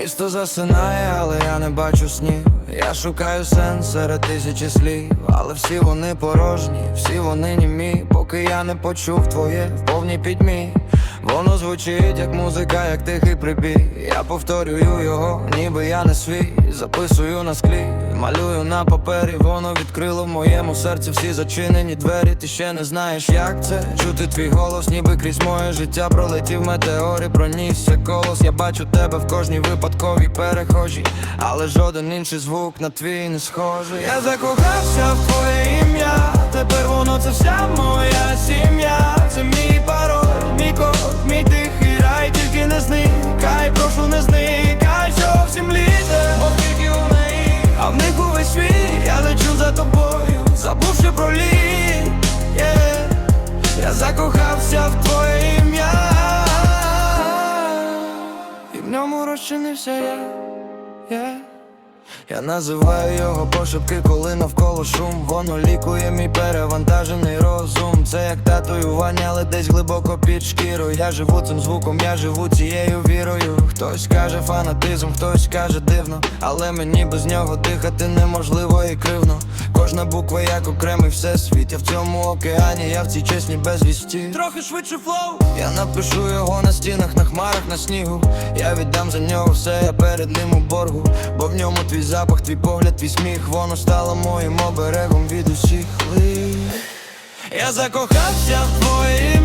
Місто засинає, але я не бачу снів. Я шукаю сенс серед тисячі слів, але всі вони порожні, всі вони німі, поки я не почув твоє в повній пітьмі. Воно звучить як музика, як тихий прибій. Я повторюю його, ніби я не свій. Записую на склі, малюю на папері. Воно відкрило в моєму серці всі зачинені двері. Ти ще не знаєш, як це чути твій голос, ніби крізь моє життя пролетів метеор і пронісся колос. Я бачу тебе в кожній випадковій перехожій, але жоден інший звук на твій не схожий. Я закохався в твоє ім'я. Тепер воно це вся моя сім'я. Тобою, забувши про лід, yeah. я закохався в твоє ім'я, і в ньому розчинився я. Yeah. Я називаю його пошепки, коли навколо шум. Воно лікує мій перевантажений розум. Це як татуювання, але десь глибоко під шкірою. Я живу цим звуком, я живу цією вірою. Хтось каже фанатизм, хтось каже дивно. Але мені без нього дихати неможливо і кривно. Кожна буква як окремий всесвіт. Я в цьому океані, я в цій чесній безвісті Трохи швидше флоу. Я напишу його на стінах, на хмарах, на снігу. Я віддам за нього все, я перед ним у боргу. Бо в ньому твій запах, твій погляд, твій сміх Воно стало моїм оберегом від усіх лих. Я закохався в твоє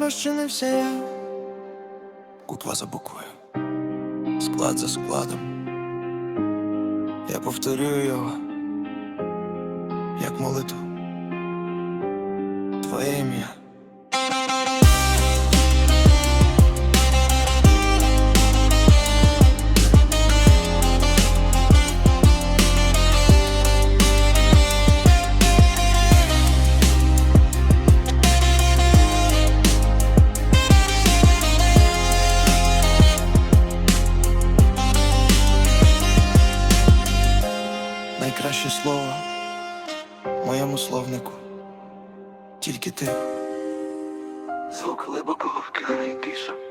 Розчинився я. Буква за буквою. Склад за складом. Я повторюю його. Як молитву. Твоє ім'я Найкраще слово моєму словнику. Тільки ти. Звук глибокого і тиша.